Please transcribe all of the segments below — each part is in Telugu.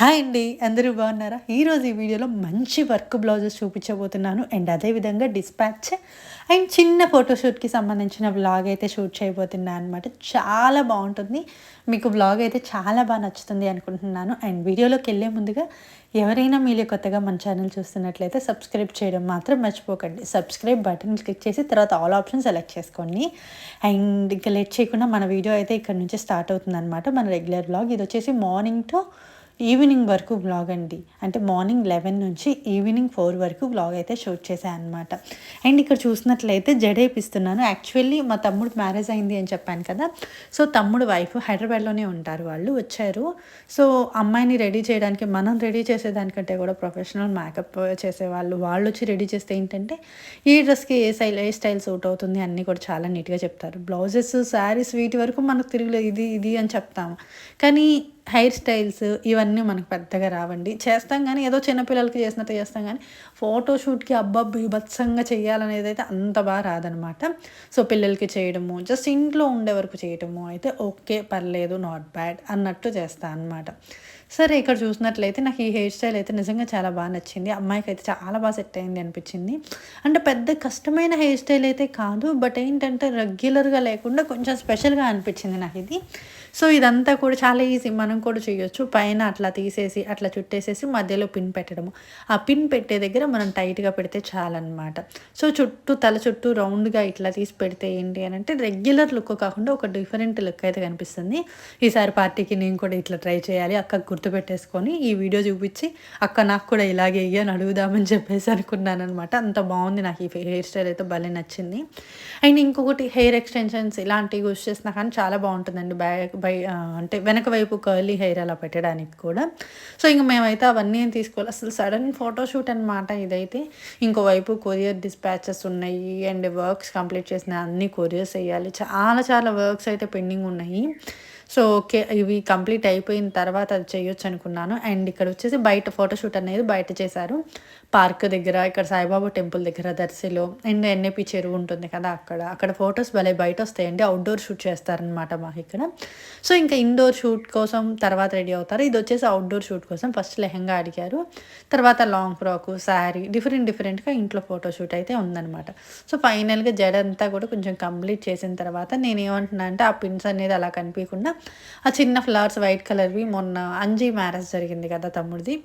హాయ్ అండి అందరూ బాగున్నారా? ఈరోజు ఈ వీడియోలో మంచి వర్క్ బ్లౌజెస్ చూపించబోతున్నాను. అండ్ అదేవిధంగా డిస్పాచ్ అండ్ చిన్న ఫోటోషూట్కి సంబంధించిన వ్లాగ్ అయితే షూట్ చేయబోతున్నా అనమాట చాలా బాగుంటుంది. మీకు వ్లాగ్ అయితే చాలా బాగా నచ్చుతుంది అనుకుంటున్నాను. అండ్ వీడియోలోకి వెళ్ళే ముందుగా ఎవరైనా మీరు కొత్తగా మన ఛానల్ చూస్తున్నట్లయితే సబ్స్క్రైబ్ చేయడం మాత్రం మర్చిపోకండి. సబ్స్క్రైబ్ బటన్ క్లిక్ చేసి తర్వాత ఆల్ ఆప్షన్ సెలెక్ట్ చేసుకోండి. అండ్ ఇంకా లేట్ చేయకుండా మన వీడియో అయితే ఇక్కడ నుంచి స్టార్ట్ అవుతుంది అనమాట మన రెగ్యులర్ బ్లాగ్ ఇది వచ్చేసి మార్నింగ్ టు ఈవినింగ్ వరకు బ్లాగ్ అండి. అంటే మార్నింగ్ లెవెన్ నుంచి ఈవినింగ్ ఫోర్ వరకు బ్లాగ్ అయితే షూట్ చేశాను అనమాట అండ్ ఇక్కడ చూసినట్లయితే జడేపిస్తున్నాను. యాక్చువల్లీ మా తమ్ముడు మ్యారేజ్ అయింది అని చెప్పాను కదా. సో తమ్ముడు వైఫ్ హైదరాబాద్లోనే ఉంటారు వాళ్ళు వచ్చారు. సో అమ్మాయిని రెడీ చేయడానికి మనం రెడీ చేసేదానికంటే కూడా ప్రొఫెషనల్ మేకప్ చేసేవాళ్ళు. వాళ్ళు వచ్చి రెడీ చేస్తే ఏంటంటే ఈ డ్రెస్కి ఏ స్టైల్ ఏ స్టైల్ సూట్ అవుతుంది అన్నీ కూడా చాలా నీట్గా చెప్తారు. బ్లౌజెస్ శారీస్ వీటి వరకు మనకు తిరగలేదు ఇది ఇది అని చెప్తాము. కానీ హెయిర్ స్టైల్స్ ఇవన్నీ మనకు పెద్దగా రావండి. చేస్తాం కానీ ఏదో చిన్నపిల్లలకి చేసినట్టు చేస్తాం కానీ ఫోటోషూట్కి అబ్బా బీభత్సంగా చేయాలనేది అయితే అంత బాగా రాదనమాట. సో పిల్లలకి చేయడము జస్ట్ ఇంట్లో ఉండే వరకు చేయడము అయితే ఓకే పర్లేదు నాట్ బ్యాడ్ అన్నట్టు చేస్తాను అనమాట సరే ఇక్కడ చూసినట్లయితే నాకు ఈ హెయిర్ స్టైల్ అయితే నిజంగా చాలా బాగా నచ్చింది. అమ్మాయికి అయితే చాలా బాగా సెట్ అయింది అనిపించింది. అంటే పెద్ద కష్టమైన హెయిర్ స్టైల్ అయితే కాదు బట్ ఏంటంటే రెగ్యులర్గా లేకుండా కొంచెం స్పెషల్గా అనిపించింది నాకు ఇది. సో ఇదంతా కూడా చాలా ఈజీ. మనం కూడా చేయొచ్చు. పైన అట్లా తీసేసి అట్లా చుట్టేసేసి మధ్యలో పిన్ పెట్టడము. ఆ పిన్ పెట్టే దగ్గర మనం టైట్గా పెడితే చాలన్నమాట. సో చుట్టూ తల చుట్టూ రౌండ్గా ఇట్లా తీసి పెడితే ఏంటి అని అంటే రెగ్యులర్ లుక్ కాకుండా ఒక డిఫరెంట్ లుక్ అయితే కనిపిస్తుంది. ఈసారి పార్టీకి నేను కూడా ఇట్లా ట్రై చేయాలి. అక్క గుర్తుపెట్టేసుకొని ఈ వీడియో చూపించి అక్క నాకు కూడా ఇలాగే అని అడుగుదామని చెప్పేసి అనుకున్నాను అనమాట అంత బాగుంది. నాకు ఈ హెయిర్ స్టైల్ అయితే భలే నచ్చింది. అండ్ ఇంకొకటి హెయిర్ ఎక్స్టెన్షన్స్ ఇలాంటివి యూస్ చేసినా కానీ చాలా బాగుంటుందండి. బ్యాక్ బై అంటే వెనక వైపు కర్లీ హెయిర్ అలా పెట్టడానికి కూడా. సో ఇంక మేమైతే అవన్నీ ఏం తీసుకోవాలి అసలు సడన్ ఫోటోషూట్ అనమాట ఇదైతే. ఇంకోవైపు కొరియర్ డిస్పాచెస్ ఉన్నాయి అండ్ వర్క్స్ కంప్లీట్ చేసిన అన్ని కొరియర్స్ వేయాలి. చాలా చాలా వర్క్స్ అయితే పెండింగ్ ఉన్నాయి. సో ఓకే ఇవి కంప్లీట్ అయిపోయిన తర్వాత అది చేయొచ్చు అనుకున్నాను. అండ్ ఇక్కడ వచ్చేసి బయట ఫోటోషూట్ అనేది బయట చేశారు. పార్క్ దగ్గర ఇక్కడ సాయిబాబా టెంపుల్ దగ్గర దర్శిలో అండ్ ఎన్ఏపి చెరువు ఉంటుంది కదా అక్కడ. అక్కడ ఫొటోస్ భలే బయట వస్తాయండి. అవుట్డోర్ షూట్ చేస్తారనమాట మాకు ఇక్కడ. సో ఇంకా ఇండోర్ షూట్ కోసం తర్వాత రెడీ అవుతారు. ఇది వచ్చేసి అవుట్డోర్ షూట్ కోసం ఫస్ట్ లెహంగా అడిగారు. తర్వాత లాంగ్ ఫ్రాక్ శారీ డిఫరెంట్ డిఫరెంట్గా ఇంట్లో ఫోటోషూట్ అయితే ఉందన్నమాట. సో ఫైనల్గా జడ అంతా కూడా కొంచెం కంప్లీట్ చేసిన తర్వాత నేను ఏమంటున్నా అంటే ఆ పిన్స్ అనేది అలా కనిపించకుండా ఆ చిన్న ఫ్లవర్స్ వైట్ కలర్వి మొన్న అంజీ మ్యారేజ్ జరిగింది కదా తమ్ముడిది.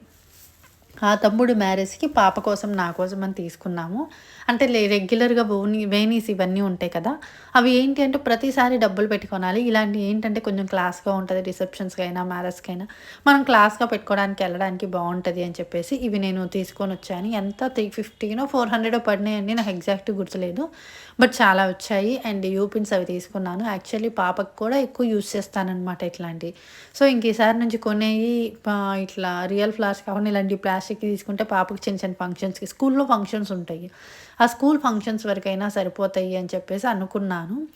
ఆ తమ్ముడు మ్యారేజ్కి పాప కోసం నా కోసం అని తీసుకున్నాము. అంటే రెగ్యులర్గా ఓని వేనీస్ ఇవన్నీ ఉంటాయి కదా అవి ఏంటి అంటే ప్రతిసారి డబ్బులు పెట్టుకోనాలి ఇలాంటి ఏంటంటే కొంచెం క్లాస్గా ఉంటుంది రిసెప్షన్స్కి అయినా మ్యారేజ్కి అయినా మనం క్లాస్గా పెట్టుకోవడానికి వెళ్ళడానికి బాగుంటుంది అని చెప్పేసి ఇవి నేను తీసుకొని వచ్చాను. ఎంత త్రీ ఫిఫ్టీనో ఫోర్ హండ్రెడ్ పడినాయండి నాకు ఎగ్జాక్ట్ గుర్తులేదు. బట్ చాలా వచ్చాయి. అండ్ యూపిన్స్ అవి తీసుకున్నాను. యాక్చువల్లీ పాపకు కూడా ఎక్కువ యూస్ చేస్తానన్నమాట ఇట్లాంటివి. సో ఇంక ఈసారి నుంచి కొనేవి ఇట్లా రియల్ ఫ్లవర్స్ కాకుండా ఇలాంటి ప్లాస్టిక్ తీసుకుంటే పాపకి చిన్న చిన్న ఫంక్షన్స్కి స్కూల్లో ఫంక్షన్స్ ఉంటాయి. ఆ స్కూల్ ఫంక్షన్స్ వరకైనా సరిపోతాయి అని చెప్పేసి అనుకున్నాను.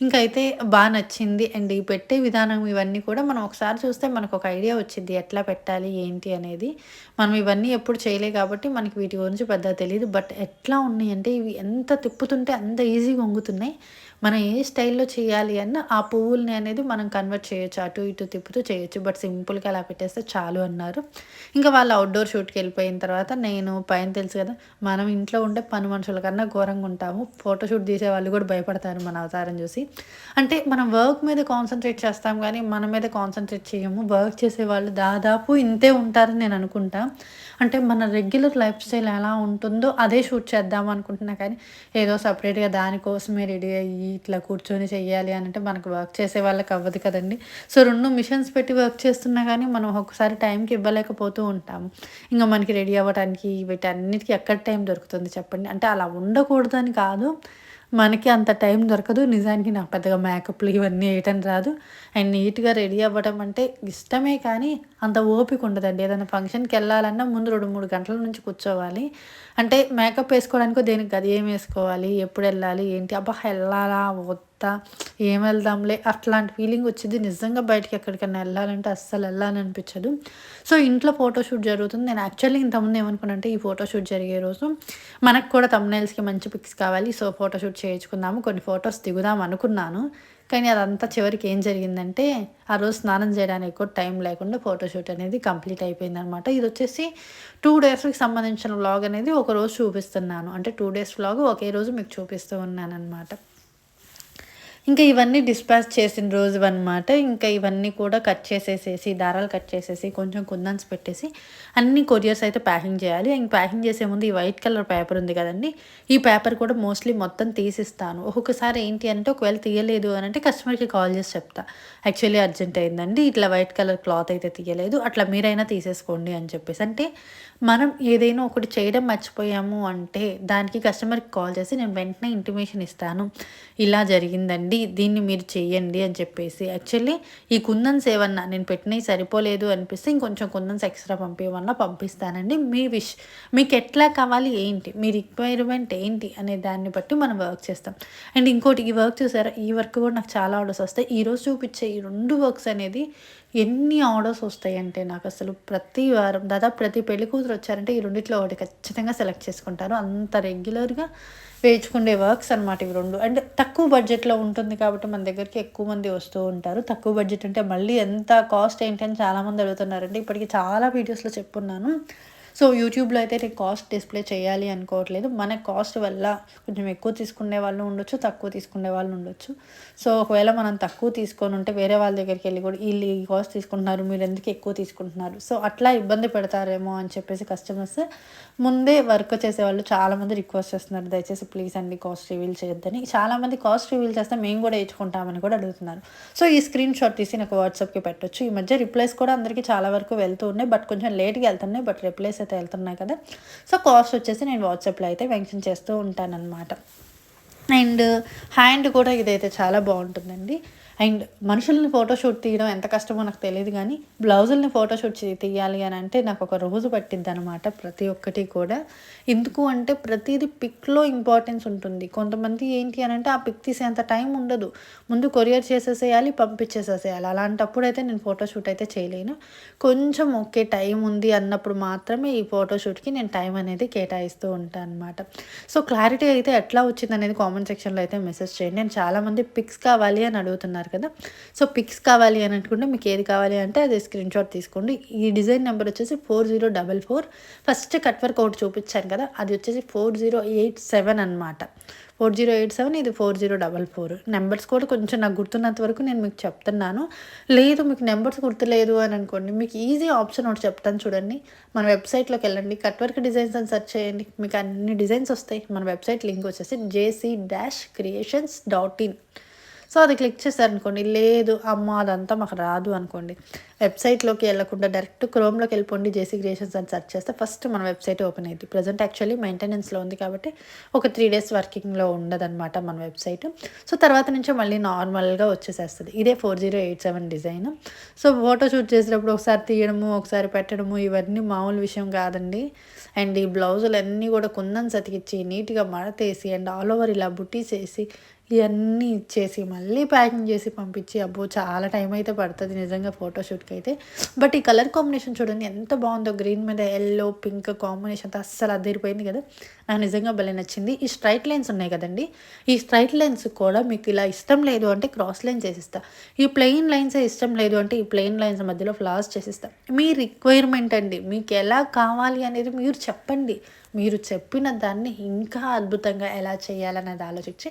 ఇంకైతే బాగా నచ్చింది. అండ్ ఈ పెట్టే విధానం ఇవన్నీ కూడా మనం ఒకసారి చూస్తే మనకు ఒక ఐడియా వచ్చింది. ఎట్లా పెట్టాలి? ఏంటి? అనేది మనం ఇవన్నీ ఎప్పుడు చేయలే కాబట్టి మనకి వీటి గురించి పెద్దగా తెలియదు బట్ ఎట్లా ఉన్నాయి అంటే ఇవి ఎంత తిప్పుతుంటే అంత ఈజీగా వంగుతున్నాయి. మనం ఏ స్టైల్లో చేయాలి అన్న ఆ పువ్వుల్ని అనేది మనం కన్వర్ట్ చేయొచ్చు అటు ఇటు తిప్పుతూ చేయొచ్చు. బట్ సింపుల్గా అలా పెట్టేస్తే చాలు అన్నారు. ఇంకా వాళ్ళు అవుట్డోర్ షూట్కి వెళ్ళిపోయిన తర్వాత నేను పైన తెలుసు కదా మనం ఇంట్లో ఉండే పని మనుషుల కన్నా ఘోరంగా ఉంటాము. ఫోటోషూట్ తీసే వాళ్ళు కూడా భయపడతారు మన అవతారం చూసి. అంటే మనం వర్క్ మీద కాన్సన్ట్రేట్ చేస్తాం కానీ మన మీద కాన్సన్ట్రేట్ చేయము. వర్క్ చేసే వాళ్ళు దాదాపు ఇంతే ఉంటారని నేను అనుకుంటా. అంటే మన రెగ్యులర్ లైఫ్ స్టైల్ ఎలా ఉంటుందో అదే షూట్ చేద్దాం అనుకుంటున్నా కానీ ఏదో సపరేట్గా దానికోసమే రెడీ అయ్యి ఇట్లా కూర్చొని చెయ్యాలి అని అంటే మనకు వర్క్ చేసే వాళ్ళకి అవ్వదు కదండి. సో రెండు మిషన్స్ పెట్టి వర్క్ చేస్తున్నా కానీ మనం ఒక్కసారి టైంకి ఇవ్వలేకపోతూ ఉంటాము. ఇంకా మనకి రెడీ అవ్వడానికి వీటన్నిటికీ ఎక్కడ టైం దొరుకుతుంది చెప్పండి? అంటే అలా ఉండకూడదని కాదు. మనకి అంత టైం దొరకదు. నిజానికి నాకు పెద్దగా మేకప్లు ఇవన్నీ వేయటం రాదు. అండ్ నీట్గా రెడీ అవ్వడం అంటే ఇష్టమే కానీ అంత ఓపిక ఉండదండి. ఏదైనా ఫంక్షన్కి వెళ్ళాలన్నా ముందు రెండు మూడు గంటల నుంచి కూర్చోవాలి. అంటే మేకప్ వేసుకోవడానికి దేనికి అది ఏం వేసుకోవాలి? ఎప్పుడు వెళ్ళాలి? ఏంటి? అబ్బా వెళ్ళాలా? ఏం వెళ్దాంలే. అట్లాంటి ఫీలింగ్ వచ్చింది. నిజంగా బయటికి ఎక్కడికైనా వెళ్ళాలంటే అస్సలు వెళ్ళాలని అనిపించదు సో ఇంట్లో ఫోటోషూట్ జరుగుతుంది. నేను యాక్చువల్లీ ఇంతకుముందు ఏమనుకున్నానంటే ఈ ఫోటోషూట్ జరిగే రోజు మనకు కూడా తమ్నైల్స్కి మంచి పిక్స్ కావాలి. సో ఫోటోషూట్ చేయించుకుందాము. కొన్ని ఫొటోస్ దిగుదాం అనుకున్నాను. కానీ అదంతా చివరికి ఏం జరిగిందంటే ఆ రోజు స్నానం చేయడానికి కూడా టైం లేకుండా ఫోటోషూట్ అనేది కంప్లీట్ అయిపోయింది అనమాట ఇది వచ్చేసి టూ డేస్కి సంబంధించిన వ్లాగ్ అనేది ఒక రోజు చూపిస్తున్నాను. అంటే టూ డేస్ వ్లాగ్ ఒకే రోజు మీకు చూపిస్తూ ఉన్నాను అనమాట ఇంకా ఇవన్నీ డిస్పాచ్ చేసిన రోజు అనమాట ఇంకా ఇవన్నీ కూడా కట్ చేసేసేసి దారాలు కట్ చేసేసి కొంచెం కుందన్స్ పెట్టేసి అన్ని కొరియర్స్ అయితే ప్యాకింగ్ చేయాలి. ఇంక ప్యాకింగ్ చేసే ముందు ఈ వైట్ కలర్ పేపర్ ఉంది కదండి ఈ పేపర్ కూడా మోస్ట్లీ మొత్తం తీసిస్తాను. ఒక్కొక్కసారి ఏంటి అంటే ఒకవేళ తీయలేదు అని అంటే కస్టమర్కి కాల్ చేసి చెప్తా. యాక్చువల్లీ అర్జెంట్ అయిందండి ఇట్లా వైట్ కలర్ క్లాత్ అయితే తీయలేదు అట్లా మీరైనా తీసేసుకోండి అని చెప్పేసి. అంటే మనం ఏదైనా ఒకటి చేయడం మర్చిపోయాము అంటే దానికి కస్టమర్కి కాల్ చేసి నేను వెంటనే ఇంటిమేషన్ ఇస్తాను. ఇలా జరిగిందండి. దీన్ని మీరు చేయండి అని చెప్పేసి. యాక్చువల్లీ ఈ కుందన్స్ ఏమన్నా నేను పెట్టినవి సరిపోలేదు అనిపిస్తే ఇంకొంచెం కుందన్స్ ఎక్స్ట్రా పంపించమన్నా పంపిస్తానండి. మీ విష్ మీకు ఎట్లా కావాలి ఏంటి మీ రిక్వైర్మెంట్ ఏంటి అనే దాన్ని బట్టి మనం వర్క్ చేస్తాం. అండ్ ఇంకోటి ఈ వర్క్ చూసారా ఈ వర్క్ కూడా నాకు చాలా ఆర్డర్స్ వస్తాయి. ఈరోజు చూపించే ఈ రెండు వర్క్స్ అనేది ఎన్ని ఆర్డర్స్ వస్తాయంటే నాకు అసలు ప్రతి వారం దాదాపు ప్రతి పెళ్ళి కూతురు వచ్చారంటే ఈ రెండిట్లో ఒకటి ఖచ్చితంగా సెలెక్ట్ చేసుకుంటారు. అంత రెగ్యులర్గా వేయించుకునే వర్క్స్ అనమాట ఇవి రెండు. అండ్ తక్కువ బడ్జెట్లో ఉంటుంది కాబట్టి మన దగ్గరికి ఎక్కువ మంది వస్తూ ఉంటారు. తక్కువ బడ్జెట్ అంటే మళ్ళీ ఎంత కాస్ట్ ఏంటి అని చాలామంది అడుగుతున్నారండి. ఇప్పటికి చాలా వీడియోస్లో చెప్పున్నాను. సో యూట్యూబ్లో అయితే నేను కాస్ట్ డిస్ప్లే చేయాలి అనుకోవట్లేదు. మన కాస్ట్ వల్ల కొంచెం ఎక్కువ తీసుకునే వాళ్ళు ఉండొచ్చు తక్కువ తీసుకునే వాళ్ళు ఉండొచ్చు. సో ఒకవేళ మనం తక్కువ తీసుకొని ఉంటే వేరే వాళ్ళ దగ్గరికి వెళ్ళి కూడా వీళ్ళు ఈ కాస్ట్ తీసుకుంటున్నారు మీరు ఎందుకు ఎక్కువ తీసుకుంటున్నారు? సో అట్లా ఇబ్బంది పెడతారేమో అని చెప్పేసి కస్టమర్స్ ముందే వర్క్ చేసేవాళ్ళు చాలామంది రిక్వెస్ట్ చేస్తున్నారు. దయచేసి ప్లీజ్ అండి కాస్ట్ రివీల్ చేయొద్దని. చాలామంది కాస్ట్ రివీల్ చేస్తే మేము కూడా వేయించుకుంటామని కూడా అడుగుతున్నారు. సో ఈ స్క్రీన్ షాట్ తీసి నాకు వాట్సాప్కి పెట్టొచ్చు. ఈ మధ్య రిప్లైస్ కూడా అందరికీ చాలా వరకు వెళ్తూ ఉన్నాయి. బట్ కొంచెం లేట్గా వెళ్తున్నాయి. బట్ రిప్లైస్ అయితే వెళ్తున్నాయి కదా. సో కాస్ట్ వచ్చేసి నేను వాట్సాప్లో అయితే మెన్షన్ చేస్తూ ఉంటానన్నమాట. అండ్ హ్యాండ్ కూడా ఇదైతే చాలా బాగుంటుందండి. అండ్ మనుషుల్ని ఫోటోషూట్ తీయడం ఎంత కష్టమో నాకు తెలియదు కానీ బ్లౌజుల్ని ఫోటోషూట్ తీయాలి అని అంటే నాకు ఒక రోజు పట్టిద్ది అనమాట ప్రతి ఒక్కటి కూడా. ఎందుకు అంటే ప్రతిదీ పిక్లో ఇంపార్టెన్స్ ఉంటుంది. కొంతమంది ఏంటి అని అంటే ఆ పిక్ తీసేంత టైం ఉండదు. ముందు కొరియర్ చేసేసేయాలి పంపించేసేసేయాలి. అలాంటప్పుడు అయితే నేను ఫోటోషూట్ అయితే చేయలేను. కొంచెం ఓకే టైం ఉంది అన్నప్పుడు మాత్రమే ఈ ఫోటోషూట్కి నేను టైం అనేది కేటాయిస్తూ ఉంటాను అనమాట సో క్లారిటీ అయితే ఎట్లా వచ్చింది అనేది కామెంట్ సెక్షన్లో అయితే మెసేజ్ చేయండి. నేను చాలామంది పిక్స్ కావాలి అని అడుగుతున్నారు. కదా. సో పిక్స్ కావాలి అని అనుకుంటే మీకు ఏది కావాలి అంటే అది స్క్రీన్ షాట్ తీసుకోండి. ఈ డిజైన్ నెంబర్ వచ్చేసి four zero double four first cut work ఒకటి చూపించాను కదా. అది వచ్చేసి ఫోర్ జీరో ఎయిట్ సెవెన్ అనమాట ఫోర్ జీరో ఎయిట్ సెవెన్ ఇది four zero double four numbers కూడా కొంచెం నాకు గుర్తున్నంత వరకు నేను మీకు చెప్తున్నాను. లేదు మీకు నెంబర్స్ గుర్తులేదు అని అనుకోండి మీకు ఈజీ ఆప్షన్ ఒకటి చెప్తాను చూడండి. మన వెబ్సైట్లోకి వెళ్ళండి. కట్ వర్క్ డిజైన్స్ అని సెర్చ్ చేయండి. మీకు అన్ని డిజైన్స్ వస్తాయి. మన వెబ్సైట్ లింక్ వచ్చేసి JC dash creations dot in so అది క్లిక్ చేశారనుకోండి లేదు అమ్మ అదంతా మాకు రాదు అనుకోండి. వెబ్సైట్లోకి వెళ్ళకుండా డైరెక్ట్ క్రోమ్లోకి వెళ్ళిపోండి జేసీ క్రియేషన్స్ అని సెర్చ్ చేస్తే ఫస్ట్ మన వెబ్సైట్ ఓపెన్ అయింది ప్రజెంట్ యాక్చువల్లీ మెయింటెనెన్స్లో ఉంది కాబట్టి ఒక త్రీ డేస్ వర్కింగ్లో ఉండదన్నమాట మన వెబ్సైట్. సో తర్వాత నుంచి మళ్ళీ నార్మల్గా వచ్చేసేస్తుంది. ఇదే four zero eight seven design. So photo shoot చేసేటప్పుడు ఒకసారి తీయడము ఒకసారి పెట్టడము ఇవన్నీ మామూలు విషయం కాదండి. అండ్ ఈ బ్లౌజులు అన్నీ కూడా కుందని సతికిచ్చి నీట్గా మడతేసి అండ్ ఆల్ ఓవర్ ఇలా బుట్టీస్ వేసి ఇవన్నీ ఇచ్చేసి మళ్ళీ ప్యాకింగ్ చేసి పంపించి అబ్బో చాలా టైం అయితే పడుతుంది నిజంగా ఫోటోషూట్కి అయితే బట్ ఈ కలర్ కాంబినేషన్ చూడండి ఎంత బాగుందో. గ్రీన్ మీద ఎల్లో పింక్ కాంబినేషన్తో అస్సలు అదిరిపోయింది కదా. నాకు నిజంగా భలే నచ్చింది. ఈ స్ట్రైట్ లైన్స్ ఉన్నాయి కదండి. ఈ స్ట్రైట్ లైన్స్ కూడా మీకు ఇలా ఇష్టం లేదు అంటే క్రాస్ లైన్ చేసిస్తా. ఈ ప్లెయిన్ లైన్స్ ఇష్టం లేదు అంటే ఈ ప్లెయిన్ లైన్స్ మధ్యలో ఫ్లాస్ చేసిస్తా. మీ రిక్వైర్మెంట్ అండి మీకు ఎలా కావాలి అనేది మీరు చెప్పండి. మీరు చెప్పిన దాన్ని ఇంకా అద్భుతంగా ఎలా చేయాలనేది ఆలోచించి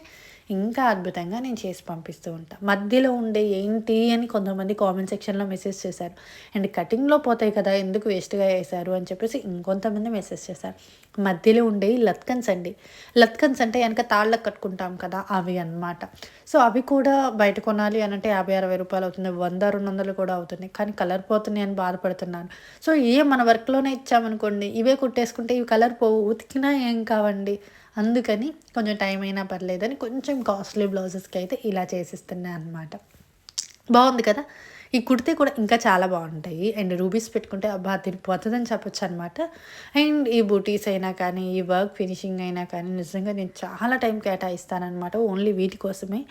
ఇంకా అద్భుతంగా నేను చేసి పంపిస్తూ ఉంటాను మధ్యలో ఉండే ఏంటి అని కొంతమంది కామెంట్ సెక్షన్లో మెసేజ్ చేశారు. అండ్ కటింగ్లో పోతాయి కదా ఎందుకు వేస్ట్గా వేశారు అని చెప్పేసి ఇంకొంతమంది మెసేజ్ చేశారు. మధ్యలో ఉండే లత్కన్స్ అండి. లత్కన్స్ అంటే వెనక తాళ్ళకు కట్టుకుంటాం కదా అవి అన్నమాట. సో అవి కూడా బయట కొనాలి అని అంటే యాభై అరవై రూపాయలు అవుతుంది వంద రెండు వందలు కూడా అవుతుంది కానీ కలర్ పోతున్నాయి అని బాధపడుతున్నాను. సో ఏ మన వర్క్లోనే ఇచ్చామనుకోండి ఇవే కుట్టేసుకుంటే ఇవి కలర్ పోవు. ఉతికినా ఏం కావండి. అందుకని కొంచెం టైం అయినా పర్లేదని కొంచెం కొంచెం కాస్ట్లీ బ్లౌజెస్కి అయితే ఇలా చేసిస్తున్నాయి అనమాట బాగుంది కదా? ఈ కుర్తీ కూడా ఇంకా చాలా బాగుంటాయి. అండ్ రూబీస్ పెట్టుకుంటే అబ్బా తిరిగిపోతుందని చెప్పొచ్చు అనమాట అండ్ ఈ బూటీస్ అయినా కానీ ఈ వర్క్ ఫినిషింగ్ అయినా కానీ నిజంగా నేను చాలా టైం కేటాయిస్తానమాట ఓన్లీ వీటి కోసమే.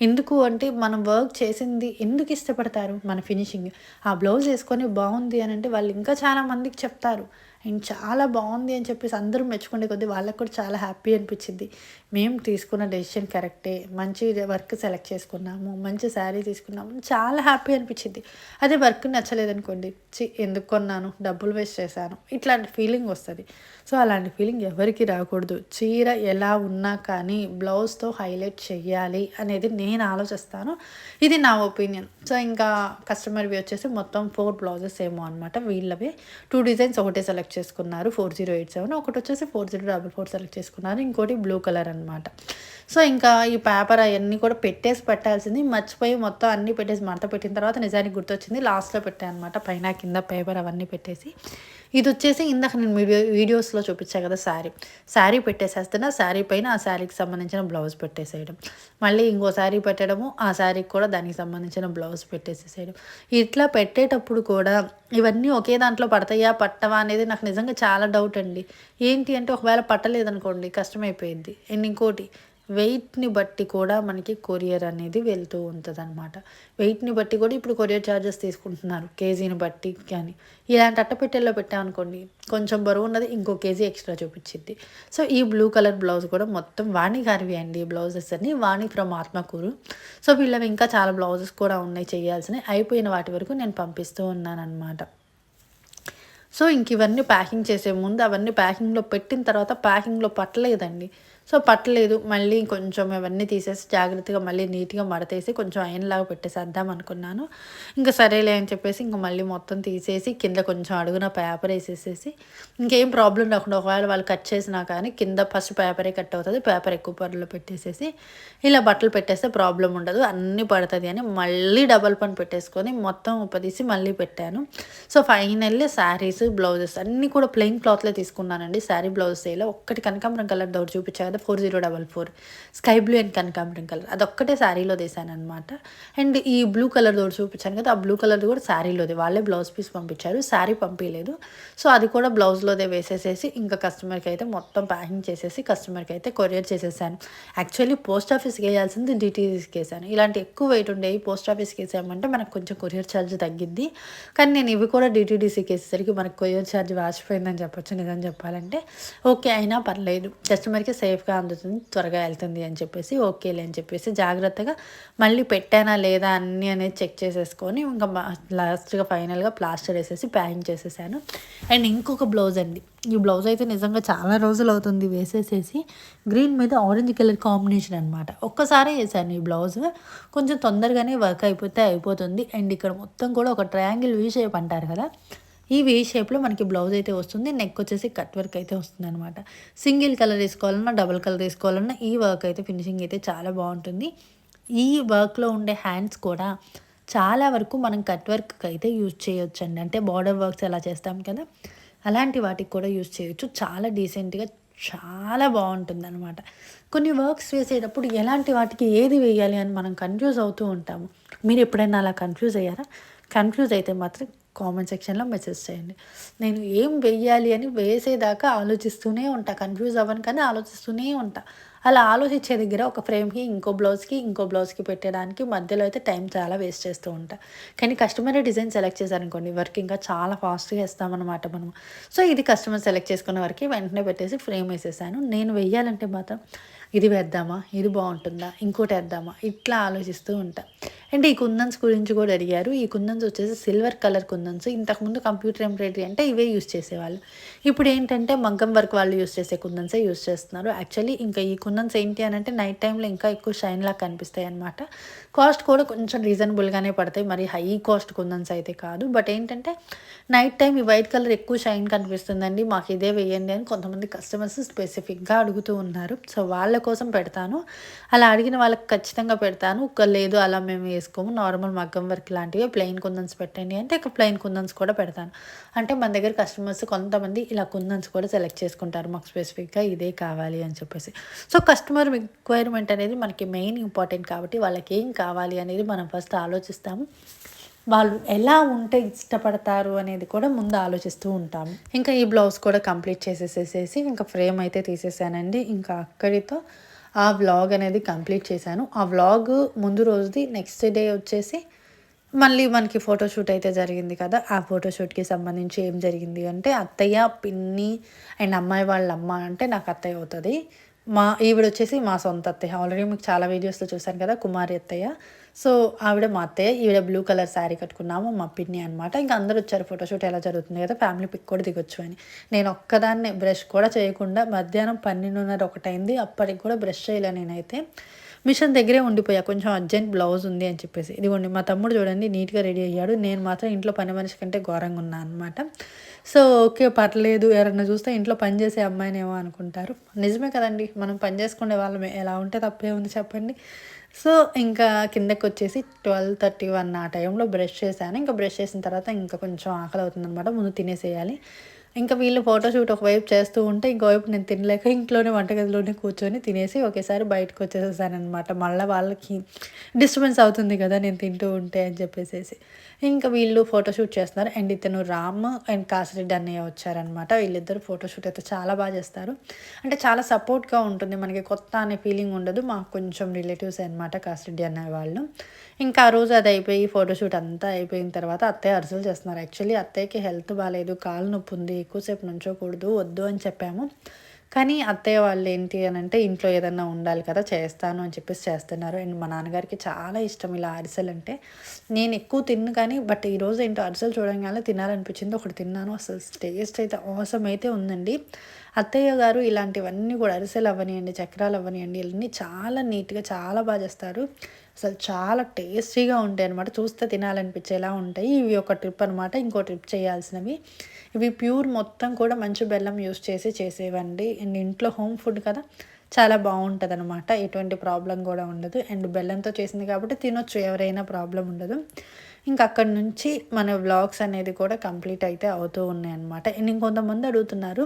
ఎందుకు అంటే మనం వర్క్ చేసింది ఎందుకు ఇష్టపడతారు మన ఫినిషింగ్? ఆ బ్లౌజ్ వేసుకొని బాగుంది అని అంటే వాళ్ళు ఇంకా చాలా మందికి చెప్తారు. అండ్ చాలా బాగుంది అని చెప్పేసి అందరూ మెచ్చుకునే కొద్దీ వాళ్ళకి కూడా చాలా హ్యాపీ అనిపించింది. మేము తీసుకున్న డెసిషన్ కరెక్టే మంచి వర్క్ సెలెక్ట్ చేసుకున్నాము మంచి శారీ తీసుకున్నాము. చాలా హ్యాపీ అనిపించింది. అదే వర్క్ నచ్చలేదనుకోండి చి ఎందుకు కొన్నాను? డబ్బులు వేస్ట్ చేశాను. ఇట్లాంటి ఫీలింగ్ వస్తుంది. సో అలాంటి ఫీలింగ్ ఎవరికి రాకూడదు. చీర ఎలా ఉన్నా కానీ బ్లౌజ్తో హైలైట్ చేయాలి అనేది నేను ఆలోచిస్తాను. ఇది నా ఒపీనియన్ సో ఇంకా కస్టమర్వి వచ్చేసి మొత్తం ఫోర్ బ్లౌజెస్ ఏమో అనమాట వీళ్ళవే టూ డిజైన్స్ ఒకటే సెలెక్ట్ చేసుకున్నారు. ఫోర్ జీరో ఎయిట్ సెవెన్ ఒకటి వచ్చేసి four zero double four select చేసుకున్నారు. ఇంకోటి బ్లూ కలర్ అనమాట అనమాట సో ఇంకా ఈ పేపర్ అవన్నీ కూడా పెట్టేసి పెట్టాల్సింది మర్చిపోయి మొత్తం అన్నీ పెట్టేసి మడత పెట్టిన తర్వాత నిజానికి గుర్తొచ్చింది లాస్ట్లో పెట్టాను అనమాట పైన కింద పేపర్ అవన్నీ పెట్టేసి. ఇది వచ్చేసి ఇందాక నేను వీడియో వీడియోస్లో చూపించాను కదా శారీ. శారీ పెట్టేసేస్తున్నా శారీ పైన ఆ శారీకి సంబంధించిన బ్లౌజ్ పెట్టేసేయడం. మళ్ళీ ఇంకో శారీ పెట్టడము ఆ శారీకి కూడా దానికి సంబంధించిన బ్లౌజ్ పెట్టేసేసేయడం. ఇట్లా పెట్టేటప్పుడు కూడా ఇవన్నీ ఒకే దాంట్లో పడతాయా పట్టవా అనేది నాకు నిజంగా చాలా డౌట్ అండి. ఏంటి అంటే ఒకవేళ పట్టలేదనుకోండి కష్టమైపోయింది. అండ్ ఇంకోటి వెయిట్ని బట్టి కూడా మనకి కొరియర్ అనేది వెళ్తూ ఉంటుంది అనమాట వెయిట్ని బట్టి కూడా ఇప్పుడు కొరియర్ ఛార్జెస్ తీసుకుంటున్నారు కేజీని బట్టి కానీ. ఇలాంటి అట్టపెట్టెల్లో పెట్టామనుకోండి కొంచెం బరువు ఉన్నది ఇంకో కేజీ ఎక్స్ట్రా చూపించింది సో ఈ బ్లూ కలర్ బ్లౌజ్ కూడా మొత్తం వాణి గారివి అండి బ్లౌజెస్ అన్ని వాణి ఫ్రమ్ ఆత్మకూరు. సో వీళ్ళవి ఇంకా చాలా బ్లౌజెస్ కూడా ఉన్నాయి చేయాల్సినవి అయిపోయిన వాటి వరకు నేను పంపిస్తూ ఉన్నాను అనమాట సో ఇంక ఇవన్నీ ప్యాకింగ్ చేసే ముందు అవన్నీ ప్యాకింగ్లో పెట్టిన తర్వాత ప్యాకింగ్లో పట్టలేదండి. సో పట్టలేదు. మళ్ళీ కొంచెం అవన్నీ తీసేసి జాగ్రత్తగా మళ్ళీ నీట్గా మడతేసి కొంచెం అయినలాగా పెట్టేసేద్దాం అనుకున్నాను. ఇంకా సరేలే అని చెప్పేసి ఇంకా మళ్ళీ మొత్తం తీసేసి కింద కొంచెం అడుగున పేపర్ వేసేసేసి ఇంకేం ప్రాబ్లం రాకుండా ఒకవేళ వాళ్ళు కట్ చేసినా కానీ కింద ఫస్ట్ పేపరే కట్ అవుతుంది పేపర్ ఎక్కువ పనులు పెట్టేసేసి ఇలా బట్టలు పెట్టేస్తే ప్రాబ్లం ఉండదు. అన్నీ పడుతుంది అని మళ్ళీ డబల్ పని పెట్టేసుకొని మొత్తం ఉపదీసి మళ్ళీ పెట్టాను. సో ఫైనల్లీ శారీస్ బ్లౌజెస్ అన్నీ కూడా ప్లెయిన్ క్లాత్లో తీసుకున్నానండి. శారీ బ్లౌజెస్ ఇలా ఒక్కటి కనకాంబరం కలర్ డౌట్ చూపించా కదా four zero double four. Sky blue and కనకాంబరం కలర్. అదొక్కటే శారీలో తీసాను అనమాట అండ్ ఈ బ్లూ కలర్ తోడు చూపించాను కదా ఆ బ్లూ కలర్ కూడా శారీలోది. వాళ్ళే బ్లౌజ్ పీస్ పంపించారు శారీ పంపించలేదు. సో అది కూడా బ్లౌజ్లోదే వేసేసేసి ఇంకా కస్టమర్కి అయితే మొత్తం ప్యాకింగ్ చేసేసి కస్టమర్కి అయితే కొరియర్ చేసేసాను. యాక్చువల్లీ పోస్ట్ ఆఫీస్కి వేయాల్సింది డిటీసీకి వేసాను. ఇలాంటి ఎక్కువ వెయిట్ ఉండేవి పోస్ట్ ఆఫీస్కి వేసామంటే మనకు కొంచెం కొరియర్ ఛార్జ్ తగ్గింది కానీ నేను ఇవి కూడా డిటీడీసీకి వేసేసరికి మనకు కొరియర్ ఛార్జ్ వాచిపోయిందని చెప్పొచ్చు నిజం చెప్పాలంటే. ఓకే అయినా పర్లేదు. కస్టమర్కి సేఫ్గా అందుతుంది త్వరగా వెళ్తుంది అని చెప్పేసి ఓకేలే అని చెప్పేసి జాగ్రత్తగా మళ్ళీ పెట్టానా లేదా అన్నీ అనేది చెక్ చేసేసుకొని ఇంకా లాస్ట్గా ఫైనల్గా ప్లాస్టర్ వేసేసి ప్యాకింగ్ చేసేసాను. అండ్ ఇంకొక బ్లౌజ్ అండి. ఈ బ్లౌజ్ అయితే నిజంగా చాలా రోజులు అవుతుంది వేసేసేసి గ్రీన్ మీద ఆరెంజ్ కలర్ కాంబినేషన్ అనమాట ఒక్కసారి వేసాను ఈ బ్లౌజ్. కొంచెం తొందరగానే వర్క్ అయిపోతే అయిపోతుంది. అండ్ ఇక్కడ మొత్తం కూడా ఒక ట్రయాంగిల్ వీ షేప్ అంటారు కదా ఈ వీ షేప్లో మనకి బ్లౌజ్ అయితే వస్తుంది నెక్ వచ్చేసి కట్ వర్క్ అయితే వస్తుంది అనమాట సింగిల్ కలర్ వేసుకోవాలన్నా డబుల్ కలర్ వేసుకోవాలన్నా ఈ వర్క్ అయితే ఫినిషింగ్ అయితే చాలా బాగుంటుంది. ఈ వర్క్లో ఉండే హ్యాండ్స్ కూడా చాలా వరకు మనం కట్ వర్క్కి అయితే యూజ్ చేయొచ్చండి. అంటే బార్డర్ వర్క్స్ ఎలా చేస్తాం కదా అలాంటి వాటికి కూడా యూజ్ చేయొచ్చు. చాలా డీసెంట్గా చాలా బాగుంటుంది అనమాట కొన్ని వర్క్స్ వేసేటప్పుడు ఎలాంటి వాటికి ఏది వేయాలి అని మనం కన్ఫ్యూజ్ అవుతూ ఉంటాము. మీరు ఎప్పుడైనా అలా కన్ఫ్యూజ్ అయ్యారా? కన్ఫ్యూజ్ అయితే మాత్రం కామెంట్ సెక్షన్లో మెసేజ్ చేయండి. నేను ఏం వెయ్యాలి అని వేసేదాకా ఆలోచిస్తూనే ఉంటా. కన్ఫ్యూజ్ అవ్వను కానీ ఆలోచిస్తూనే ఉంటా. అలా ఆలోచించే దగ్గర ఒక ఫ్రేమ్కి ఇంకో బ్లౌజ్కి ఇంకో బ్లౌజ్కి పెట్టడానికి మధ్యలో అయితే టైం చాలా వేస్ట్ చేస్తూ ఉంటా. కానీ కస్టమర్ డిజైన్ సెలెక్ట్ చేశారనుకోండి వర్క్ ఇంకా చాలా ఫాస్ట్గా ఇస్తామన్నమాట మనం సో ఇది కస్టమర్ సెలెక్ట్ చేసుకున్న వరకు వెంటనే పెట్టేసి ఫ్రేమ్ వేసేసాను. నేను వెయ్యాలంటే మాత్రం ఇది వేద్దామా? ఇది బాగుంటుందా? ఇంకోటి వేద్దామా? ఇట్లా ఆలోచిస్తూ ఉంటా. అండ్ ఈ కుందన్స్ గురించి కూడా అడిగారు. ఈ కుందన్స్ వచ్చేసి సిల్వర్ కలర్ కుందన్స్. ఇంతకుముందు కంప్యూటర్ ఎంబ్రాయిడరీ అంటే ఇవే యూస్ చేసేవాళ్ళు. ఇప్పుడు ఏంటంటే మగ్గం వర్క్ వాళ్ళు యూస్ చేసే కుందన్సే యూస్ చేస్తున్నారు. యాక్చువల్లీ ఇంకా ఈ కుందన్స్ ఏంటి అని అంటే నైట్ టైంలో ఇంకా ఎక్కువ షైన్ లాగా కనిపిస్తాయి అనమాట కాస్ట్ కూడా కొంచెం రీజనబుల్గానే పడతాయి. మరి హై కాస్ట్ కుందన్స్ అయితే కాదు. బట్ ఏంటంటే నైట్ టైం ఈ వైట్ కలర్ ఎక్కువ షైన్ కనిపిస్తుందండి. మాకు ఇదే వేయండి అని కొంతమంది కస్టమర్స్ స్పెసిఫిక్గా అడుగుతూ ఉన్నారు. సో వాళ్ళ కోసం పెడతాను. అలా అడిగిన వాళ్ళకి ఖచ్చితంగా పెడతాను. ఒక లేదు అలా మేము వేసుకోము. నార్మల్ మగ్గం వర్క్ లాంటివి ప్లెయిన్ కుందన్స్ పెట్టండి అంటే ఇక ప్లెయిన్ కుందన్స్ కూడా పెడతాను. అంటే మన దగ్గర కస్టమర్స్ కొంతమంది ఇలా కుందన్స్ కూడా సెలెక్ట్ చేసుకుంటారు. మాకు స్పెసిఫిక్గా ఇదే కావాలి అని చెప్పేసి. సో కస్టమర్ రిక్వైర్మెంట్ అనేది మనకి మెయిన్ ఇంపార్టెంట్ కాబట్టి వాళ్ళకి ఏం కావాలి అనేది మనం ఫస్ట్ ఆలోచిస్తాము. వాళ్ళు ఎలా ఉంటే ఇష్టపడతారు అనేది కూడా ముందు ఆలోచిస్తూ ఉంటాము. ఇంకా ఈ బ్లౌజ్ కూడా కంప్లీట్ చేసేసేసేసి ఇంకా ఫ్రేమ్ అయితే తీసేసానండి. ఇంకా అక్కడితో ఆ వ్లాగ్ అనేది కంప్లీట్ చేశాను. ఆ వ్లాగ్ ముందు రోజుది నెక్స్ట్ డే వచ్చేసి మళ్ళీ మనకి ఫోటోషూట్ అయితే జరిగింది కదా ఆ ఫోటోషూట్కి సంబంధించి ఏం జరిగింది అంటే అత్తయ్య పిన్ని అండ్ అమ్మాయి వాళ్ళ అమ్మ అంటే నాకు అత్తయ్య అవుతుంది. మా ఈవిడ వచ్చేసి మా సొంత అత్తయ్య. ఆల్రెడీ మీకు చాలా వీడియోస్లో చూశాను కదా కుమారి అత్తయ్య. సో ఆవిడ మా అత్తయ్య ఈవిడ బ్లూ కలర్ శారీ కట్టుకున్నాము మా పిన్ని అనమాట ఇంకా అందరూ వచ్చారు ఫోటోషూట్ ఎలా జరుగుతుంది కదా ఫ్యామిలీ పిక్ కూడా దిగొచ్చు అని. నేను ఒక్కదాన్ని బ్రష్ కూడా చేయకుండా మధ్యాహ్నం పన్నెండున్నర ఒకటైంది అప్పటికి కూడా బ్రష్ చేయలే నేనైతే. మిషన్ దగ్గరే ఉండిపోయా కొంచెం అర్జెంట్ బ్లౌజ్ ఉంది అని చెప్పేసి. ఇదిగోండి మా తమ్ముడు చూడండి నీట్గా రెడీ అయ్యాడు. నేను మాత్రం ఇంట్లో పని మనిషి కంటే ఘోరంగా ఉన్నాను అనమాట సో ఓకే పర్లేదు. ఎవరన్నా చూస్తే ఇంట్లో పని చేసే అమ్మాయినేమో అనుకుంటారు. నిజమే కదండి. మనం పని చేసుకునే వాళ్ళమే. ఎలా ఉంటే తప్పే ఉంది చెప్పండి. సో ఇంకా కిందకి వచ్చేసి ట్వెల్వ్ థర్టీ వన్ ఆ టైంలో బ్రష్ చేశాను. ఇంకా బ్రష్ చేసిన తర్వాత ఇంకా కొంచెం ఆకలి అవుతుందన్నమాట ముందు తినేసేయాలి. ఇంకా వీళ్ళు ఫోటోషూట్ ఒకవైపు చేస్తూ ఉంటే ఇంకోవైపు నేను తినలేక ఇంట్లోనే వంటగదిలోనే కూర్చొని తినేసి ఒకేసారి బయటకు వచ్చేసేసానమాట మళ్ళీ వాళ్ళకి డిస్టర్బెన్స్ అవుతుంది కదా నేను తింటూ ఉంటే అని చెప్పేసి ఇంకా వీళ్ళు ఫోటోషూట్ చేస్తున్నారు. అండ్ ఇతను రామ్ అండ్ కాసిరెడ్డి అన్నయ్య వచ్చారనమాట వీళ్ళిద్దరు ఫోటోషూట్ అయితే చాలా బాగా చేస్తారు. అంటే చాలా సపోర్ట్గా ఉంటుంది. మనకి కొత్త అనే ఫీలింగ్ ఉండదు. మాకు కొంచెం రిలేటివ్స్ అనమాట కాసిరెడ్డి అన్నయ్య వాళ్ళు. ఇంకా ఆ రోజు అది అయిపోయి ఫోటోషూట్ అంతా అయిపోయిన తర్వాత అత్తయ్య అరిసెలు చేస్తున్నారు. యాక్చువల్లీ అత్తయ్యకి హెల్త్ బాగాలేదు కాలు నొప్పి ఉంది ఎక్కువసేపు నుంచోకూడదు వద్దు అని చెప్పాము. కానీ అత్తయ్య వాళ్ళు ఏంటి అని అంటే ఇంట్లో ఏదన్నా ఉండాలి కదా చేస్తాను అని చెప్పేసి చేస్తున్నారు. అండ్ మా నాన్నగారికి చాలా ఇష్టం ఇలా అరిసెలు అంటే. నేను ఎక్కువ తిన్ను కానీ బట్ ఈరోజు ఏంటో అరిసెలు చూడంగానే తినాలనిపించింది. ఒకటి తిన్నాను. అసలు టేస్ట్ అయితే అవసరం అయితే ఉందండి. అత్తయ్య గారు ఇలాంటివన్నీ కూడా అరిసెలు అవ్వనియండి చక్రాలు అవ్వనియండి ఇవన్నీ చాలా నీట్గా చాలా బాగా చేస్తారు. అసలు చాలా టేస్టీగా ఉంటాయి అనమాట చూస్తే తినాలనిపించేలా ఉంటాయి. ఇవి ఒక ట్రిప్ అనమాట ఇంకో ట్రిప్ చేయాల్సినవి. ఇవి ప్యూర్ మొత్తం కూడా మంచి బెల్లం యూస్ చేసి చేసేవండి. అండ్ ఇంట్లో హోమ్ ఫుడ్ కదా చాలా బాగుంటుంది అనమాట ఎటువంటి ప్రాబ్లం కూడా ఉండదు. అండ్ బెల్లంతో చేసింది కాబట్టి తినొచ్చు ఎవరైనా ప్రాబ్లం ఉండదు. ఇంకా అక్కడి నుంచి మన వ్లాగ్స్ అనేది కూడా కంప్లీట్ అయితే అవుతూ ఉన్నాయి అనమాట అండ్ ఇంకొంతమంది అడుగుతున్నారు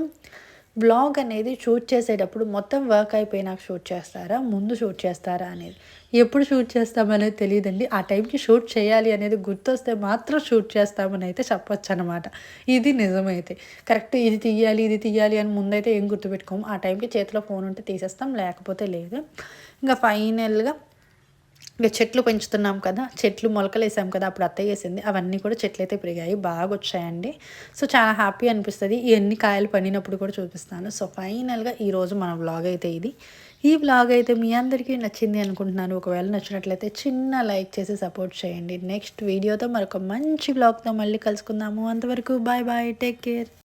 బ్లాగ్ అనేది షూట్ చేసేటప్పుడు మొత్తం వర్క్ అయిపోయినాక షూట్ చేస్తారా? ముందు షూట్ చేస్తారా అనేది. ఎప్పుడు షూట్ చేస్తామనేది తెలియదండి. ఆ టైంకి షూట్ చేయాలి అనేది గుర్తొస్తే మాత్రం షూట్ చేస్తామని అయితే చెప్పొచ్చు అనమాట ఇది నిజమైతే. కరెక్ట్ ఇది తీయాలి ఇది తీయాలి అని ముందైతే ఏం గుర్తుపెట్టుకోము. ఆ టైంకి చేతిలో ఫోన్ ఉంటే తీసేస్తాం లేకపోతే లేదు. ఇంకా ఫైనల్గా ఇంకా చెట్లు పెంచుతున్నాం కదా చెట్లు మొలకలు వేసాం కదా అప్పుడు అత్తయ్య వేసింది అవన్నీ కూడా చెట్లు అయితే పెరిగాయి బాగా వచ్చాయండి. సో చాలా హ్యాపీ అనిపిస్తుంది. ఇవన్నీ కాయలు పండినప్పుడు కూడా చూపిస్తాను. సో ఫైనల్గా ఈరోజు మన వ్లాగ్ అయితే ఇది. ఈ వ్లాగ్ అయితే మీ అందరికీ నచ్చింది అనుకుంటున్నాను. ఒకవేళ నచ్చినట్లయితే చిన్న లైక్ చేసి సపోర్ట్ చేయండి. నెక్స్ట్ వీడియోతో మరొక మంచి వ్లాగ్తో మళ్ళీ కలుసుకుందాము. అంతవరకు బాయ్ బాయ్ టేక్ కేర్.